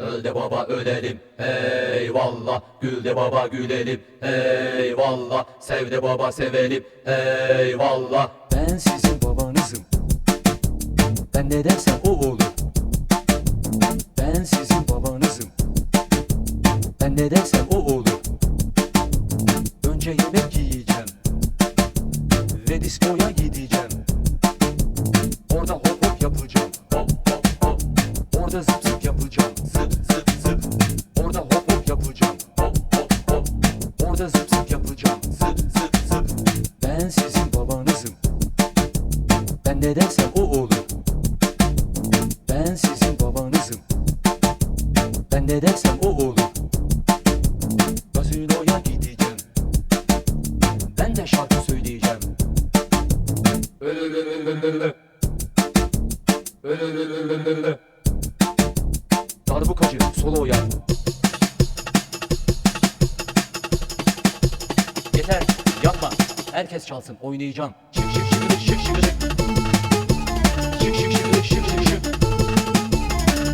Öl de baba ölelim. Eyvallah. Gül de baba gülelim. Eyvallah. Sev de baba sevelim. Eyvallah. Ben sizin babanızım. Ben ne dersem o olur. Ben sizin babanızım. Ben ne dersem o olur. Önce yemek yiyeceğim. Ve diskoya gideceğim. Orada hop hop yapacağım. Hop hop hop. Orada zıp zıp yapacağım Orada zıp zıp yapacağım. Zıp zıp zıp. Ben sizin babanızım. Ben ne dersem o olur Ben sizin babanızım. Ben ne dersem o olur Gazinoya gideceğim. Ben de şarkı söyleyeceğim. Öl öl öl Yeter yapma Herkes çalsın oynayacağım Şık şık şık şık şık şık Şık şık şık şık şık şık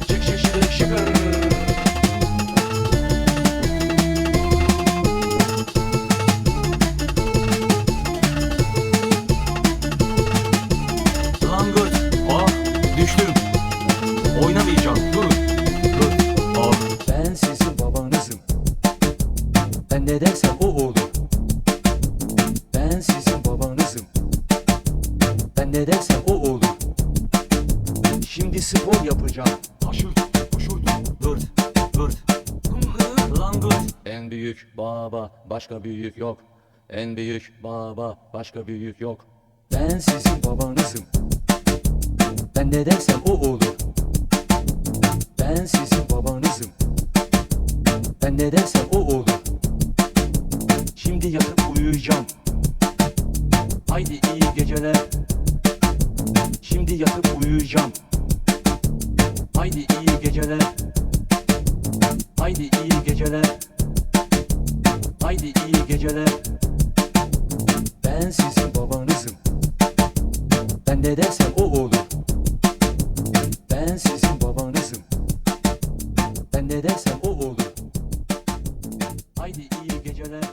Şık şık şık şık Langırt Ah düştüm Oynamayacağım Ne dersem o olur. Şimdi spor yapacağım. Haşır haşır Dur dur Langırt En büyük baba başka büyük yok. En büyük baba başka büyük yok. Ben sizin babanızım. Ben ne dersem o olur. Ben sizin babanızım. Ben ne dersem o olur. Şimdi yatıp uyuyacağım yatıp uyuyacağım. Haydi iyi geceler. Haydi iyi geceler. Haydi iyi geceler. Ben sizin babanızım. Ben ne dersem o olur. Ben sizin babanızım. Ben ne dersem o olur. Haydi iyi geceler.